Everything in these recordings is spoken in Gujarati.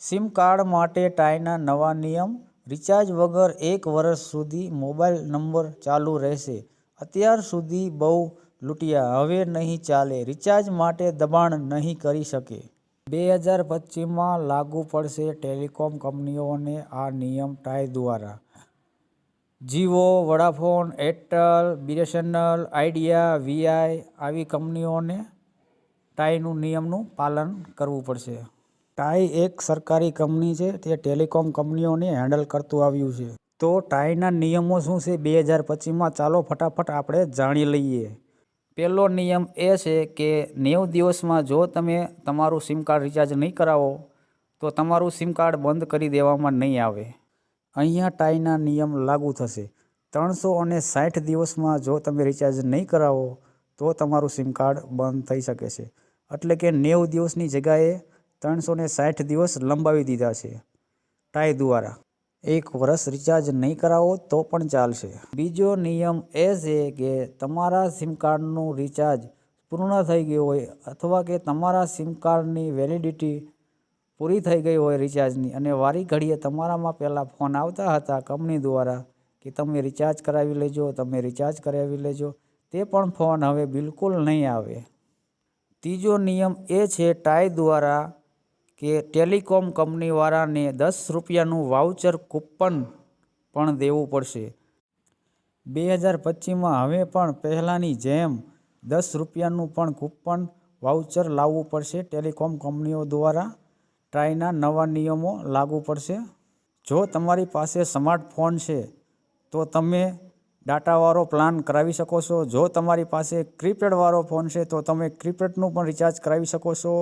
સિમ કાર્ડ માટે ટાઈના નવા નિયમ, રિચાર્જ વગર એક વર્ષ સુધી મોબાઈલ નંબર ચાલુ રહેશે. અત્યાર સુધી બહુ લૂંટ્યા. હવે નહીં ચાલે. રિચાર્જ માટે દબાણ નહીં કરી શકે. બે હજાર પચીસમાં લાગુ પડશે ટેલિકોમ કંપનીઓને આ નિયમ ટાઈ દ્વારા. Jio Vodafone, Airtel, BSNL, idea, Vi આવી કંપનીઓને ટાઈનું નિયમનું પાલન કરવું પડશે. ટાઈ એક સરકારી કંપની છે, તે ટેલિકોમ કંપનીઓને હેન્ડલ કરતું આવ્યું છે. તો ટાઈના નિયમો શું છે, બે હજાર પચીસમાં ચાલો ફટાફટ આપણે જાણી લઈએ. પહેલો નિયમ એ છે કે નેવું દિવસમાં જો તમે તમારું સિમ કાર્ડ રિચાર્જ નહીં કરાવો, તો તમારું સિમ કાર્ડ બંધ કરી દેવામાં નહીં આવે. અહીંયા ટાઈના નિયમ લાગુ થશે. ત્રણસો અને સાઠ દિવસમાં જો તમે રિચાર્જ નહીં કરાવો, તો તમારું સિમ કાર્ડ બંધ થઈ શકે છે. એટલે કે નેવું દિવસની જગ્યાએ ત્રણસો ને સાઠ દિવસ લંબાવી દીધા છે. ટાઈ દ્વારા. એક વર્ષ રિચાર્જ નહીં કરાવો તો પણ ચાલશે. બીજો નિયમ એ છે કે તમારા સિમ કાર્ડનું રિચાર્જ પૂર્ણ થઈ ગયું હોય અથવા કે તમારા સિમ કાર્ડની વેલિડિટી પૂરી થઈ ગઈ હોય રિચાર્જની અને વારી ઘડીએ તમારામાં પહેલાં ફોન આવતા હતા કંપની દ્વારા કે તમે રિચાર્જ કરાવી લેજો, તમે રિચાર્જ કરાવી લેજો, તે પણ ફોન હવે બિલકુલ નહીં આવે. ત્રીજો નિયમ એ છે ટાઈ દ્વારા કે ટેલિકોમ કંપનીવાળાને દસ રૂપિયાનું વાઉચર કૂપન પણ દેવું પડશે. બે હજાર પચીસમાં હવે પણ પહેલાંની જેમ દસ રૂપિયાનું પણ કૂપન વાઉચર લાવવું પડશે ટેલિકોમ કંપનીઓ દ્વારા. ટ્રાયના નવા નિયમો લાગુ પડશે. જો તમારી પાસે સ્માર્ટફોન છે, તો તમે ડાટાવાળો પ્લાન કરાવી શકો છો. જો તમારી પાસે ક્રીપેડવાળો ફોન છે, તો તમે ક્રીપેડનું પણ રિચાર્જ કરાવી શકો છો.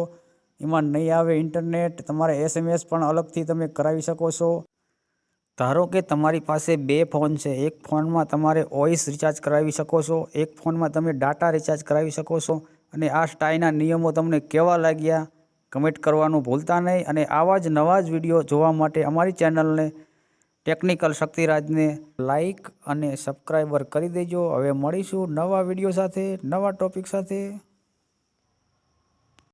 એમાં નહીં આવે ઇન્ટરનેટ, તમારે એસએમએસ પણ અલગથી તમે કરાવી શકો છો. ધારો કે તમારી પાસે બે ફોન છે, એક ફોનમાં તમારે વોઇસ રિચાર્જ કરાવી શકો છો, એક ફોનમાં તમે ડાટા રિચાર્જ કરાવી શકો છો અને આ સ્ટાઈના નિયમો તમને કેવા લાગ્યા? કમેન્ટ કરવાનું ભૂલતા નહીં અને આવા જ નવા જ વીડિયો જોવા માટે અમારી ચેનલને ટેકનિકલ શક્તિરાજને લાઈક અને સબસ્ક્રાઈબર કરી દેજો. હવે મળીશું નવા વીડિયો સાથે, નવા ટોપિક સાથે.